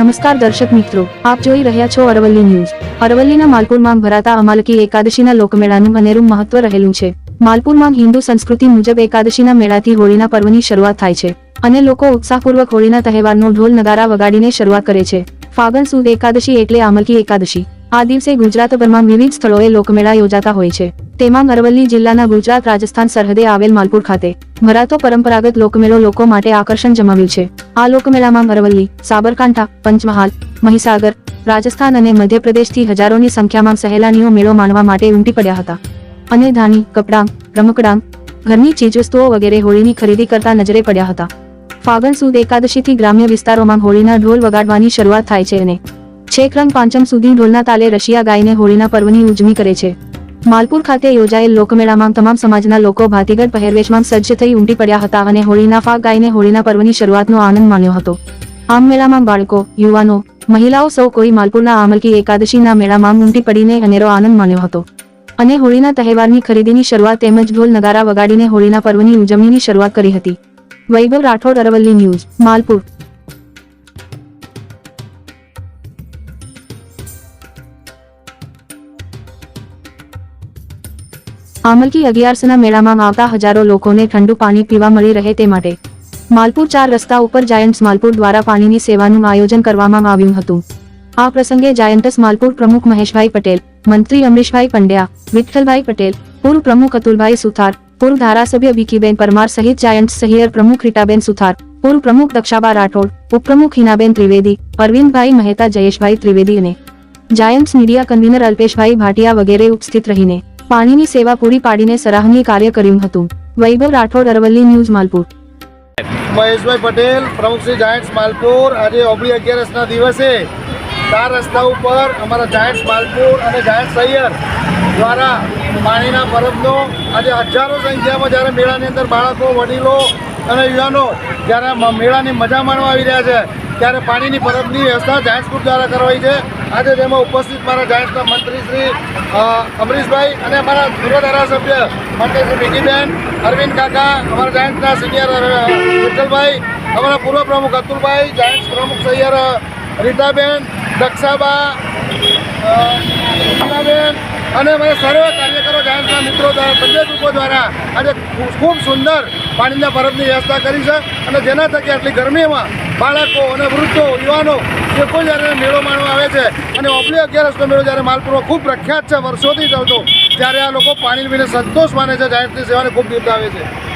નમસ્કાર દર્શક મિત્રો, આપ જોઈ રહ્યા છો અરવલ્લી ન્યૂઝ. અરવલ્લીના માલપુરમાં ભરાતા અમાલકી એકાદશીના લોકમેળાનું અનેરું મહત્વ રહેલું છે. માલપુરમાં હિન્દુ સંસ્કૃતિ મુજબ એકાદશીના મેળાથી હોળીના પર્વની શરૂઆત થાય છે અને લોકો ઉત્સાહપૂર્વક હોળીના તહેવારનો ઢોલ નગારા વગાડીને શરૂઆત કરે છે. ફાગણ સુદ એકાદશી એટલે આમલકી એકાદશી. આ દિવસે ગુજરાતભરમાં વિવિધ સ્થળોએ લોકમેળા યોજાતા હોય છે. તેમાં અરવલ્લી જિલ્લાના ગુજરાત, રાજસ્થાન, સરહદે આવેલ માલપુર ખાતે ભરાતો પરંપરાગત લોકમેળો લોકો માટે આકર્ષણ જમાવ્યું છે. આ લોકમેળામાં અરવલ્લી, સાબરકાંઠા, પંચમહાલ, મહીસાગર, રાજસ્થાન અને મધ્યપ્રદેશથી હજારોની સંખ્યામાં સહેલાનીઓ મેળો માણવા માટે ઉમટી પડ્યા હતા. અને ધાની, કપડાં, રમકડાં, ઘરની ચીજવસ્તુઓ વગેરે હોળીની ખરીદી કરતા નજરે પડ્યા હતા. ફાગણ સુદ એકાદશીથી ગ્રામ્ય વિસ્તારોમાં હોળીના ઢોલ વગાડવાની શરૂઆત થાય છે અને છેક રંગ પાંચમ સુધી ઢોલના તાલે રશિયા ગાઈને હોળીના પર્વની ઉજવણી કરે છે. માલપુર ખાતે યોજાયેલ લોકમેળામાં તમામ સમાજના લોકો ભાતીગઢ પહેરવેશમાં સજ્જ થઈ ઉમટી પડ્યા હતા અને હોળીના ફાગ ગાઈને હોળીના પર્વની શરૂઆતનો આનંદ માણ્યો હતો. આમ મેળામાં બાળકો, યુવાનો, મહિલાઓ સૌ કોઈ માલપુરના આમલકી એકાદશીના મેળામાં ઉમટી પડીને અનેરો આનંદ માણ્યો હતો. અને હોળીના તહેવારની ખરીદીની શરૂઆત તેમજ ઢોલ નગારા વગાડીને હોળીના પર્વની ઉજવણીની શરૂઆત કરી હતી. વૈભવ રાઠોડ અરવલ્લી ન્યૂઝ, માલપુર. આમલકી અગિયારસના મેળામાં આવતા હજારો લોકોને ઠંડુ પાણી પીવા મળી રહે તે માટે માલપુર ચાર રસ્તા ઉપર જાયન્ટ્સ માલપુર દ્વારા પાણીની સેવાનું આયોજન કરવામાં આવ્યું હતું. આ પ્રસંગે જાયન્ટસ માલપુર પ્રમુખ મહેશભાઈ પટેલ, મંત્રી અમરીશભાઈ પંડ્યા, વિઠ્ઠલભાઈ પટેલ, પૂર્વ પ્રમુખ અતુલભાઈ સુથાર, પૂર્વ ધારાસભ્ય વિકીબેન પરમાર સહિત જાયન્ટ્સ સહિયર પ્રમુખ રીટાબેન સુથાર, પૂર્વ પ્રમુખ દક્ષાબા રાઠોડ, ઉપપ્રમુખ હિનાબેન ત્રિવેદી અરવિંદભાઈ મહેતા જયેશભાઈ ત્રિવેદી અને giants media convener Alpeshbhai Bhatia વગેરે ઉપસ્થિત રહીને પાણીની સેવા પૂરી પાડીને સરાહનીય કાર્ય કર્યું હતું. વૈભવ રાઠોડ, અરવલ્લી ન્યૂઝ, માલપુર. મહેશભાઈ પટેલ, પ્રમુખ શ્રી જાયન્ટ્સ માલપુર. આજે ઓગણી અગિયારસના દિવસે ચાર રસ્તા ઉપર અમારા જાયન્ટ્સ માલપુર અને જાયન્ટ્સ સૈયર દ્વારા પાણીના પરબનો આજે હજારો સંખ્યામાં જ્યારે મેળાની અંદર બાળકો, વડીલો અને યુવાનો જ્યારે મેળાની મજા માણવા આવી રહ્યા છે, ત્યારે પાણીની પરબની વ્યવસ્થા જાયન્ટ્સ ગ્રુપ દ્વારા કરવાઈ છે. આજે તેમાં ઉપસ્થિત મારા જાહેરના મંત્રી શ્રી અમરીશભાઈ અને અમારા પૂર્વ ધારાસભ્ય મંત્રી શ્રી વિકીબેન, અરવિંદ કાકા, અમારા જાયન્ટ્સના સિનિયર વિઠ્ઠલભાઈ અમારા પૂર્વ પ્રમુખ અતુલભાઈ, જાયન્ટ્સ પ્રમુખ સૈયર રીતાબેન દક્ષાબા અને અમારા સર્વ કાર્યકરો જાહેરના મિત્રો દ્વારા બધે ગ્રુપો દ્વારા આજે ખૂબ- સુંદર પાણીના પરબની વ્યવસ્થા કરી છે. અને જેના થકી આટલી ગરમીમાં બાળકો અને વૃદ્ધો, યુવાનો જે કોઈ જ્યારે મેળો માણવા આવે છે અને ઓબલી અગિયારસનો મેળો જ્યારે માલપુરમાં ખૂબ પ્રખ્યાત છે, વર્ષોથી ચાલતો, ત્યારે આ લોકો પાણી પીને સંતોષ માને છે જાહેરની સેવાને ખૂબ બિરદાવે છે.